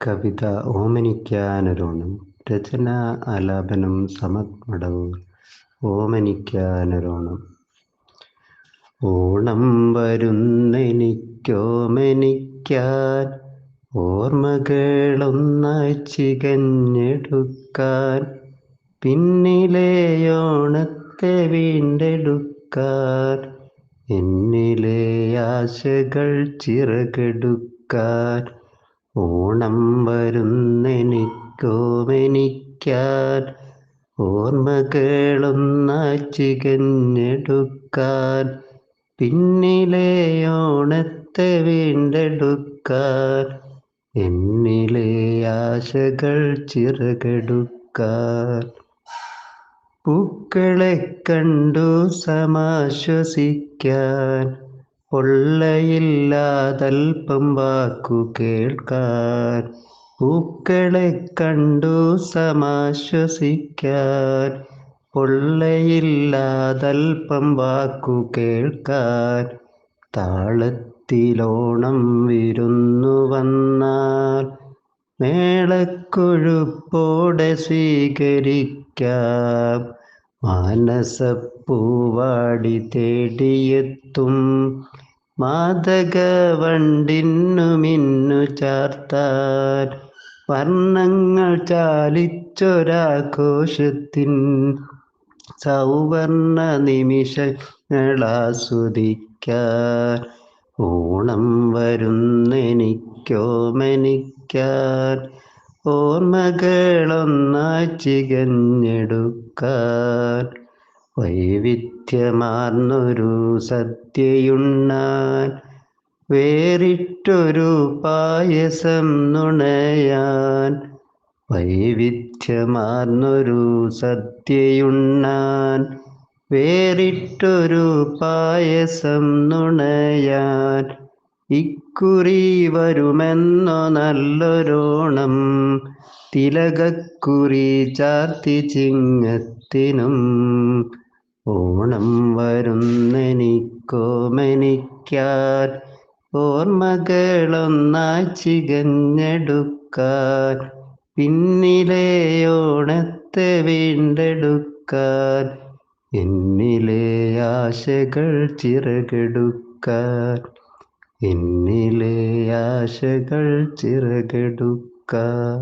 കവിത ഓമനിക്കാനൊരോണം രചന ആലാപനം സമത്മടവൂർ ഓമനിക്കാനൊരോണം. ഓണം വരുന്നെനിക്കോമനിക്കാൻ ഓർമ്മകളൊന്നായി ചികഞ്ഞെടുക്കാൻ പിന്നിലെ ഓണത്തെ വീണ്ടെടുക്കാൻ എന്നിലെ ആശകൾ ചിറകെടുക്കാൻ ഓണം വരുന്നെനിക്കോമെനിക്കാൻ ഓർമ്മ കേളുന്ന ചികഞ്ഞെടുക്കാൻ പിന്നിലെ ഓണത്തെ വീണ്ടെടുക്കാൻ എന്നിലെ ആശകൾ ചിറകെടുക്കാൻ. പൂക്കളെ കണ്ടു സമാശ്വസിക്കാൻ പൊള്ളയില്ലാതൽപ്പം വാക്കു കേൾക്കാൻ പൂക്കളെ കണ്ടു സമാശ്വസിക്കാൻ പൊള്ളയില്ലാതൽപ്പം വാക്കു കേൾക്കാൻ താളത്തിലോണം വിരുന്നു വന്നാൽ മേളക്കൊഴുപ്പോടെ സ്വീകരിക്കാം. മാനസപ്പൂവാടി തേടിയെത്തും. മാതകവണ്ടിന്നു മിന്നു ചാർത്താൻ വർണങ്ങൾ ചാലിച്ചൊരാഘോഷത്തിൻ സൗവർണ നിമിഷങ്ങളാസ്വദിക്കാൻ ഓണം വരുന്നെനിക്കോമനിക്കാൻ ഓർമ്മകളൊന്നായി ചികഞ്ഞെടുക്കാൻ വൈവിധ്യമാർന്നൊരു സദ്യയുണ്ണാൻ വേറിട്ടൊരു പായസം നുണയാൻ വൈവിധ്യമാർന്നൊരു സദ്യയുണ്ണാൻ വേറിട്ടൊരു പായസം നുണയാൻ ഇക്കുറി വരുമെന്നോ നല്ലൊരോണം തിലകക്കുറി ചാർത്തി ചിങ്ങത്തിനും. ഓണം വരുന്നെനിക്കോമെനിക്കാൻ ഓർമ്മകളൊന്നായി ചികഞ്ഞെടുക്കാൻ. പിന്നിലെ ഓണത്തെ വീണ്ടെടുക്കാൻ എന്നിലെ ആശകൾ ചിറകെടുക്കാൻ. എന്നിലെ ആശകൾ ചിറകെടുക്കാൻ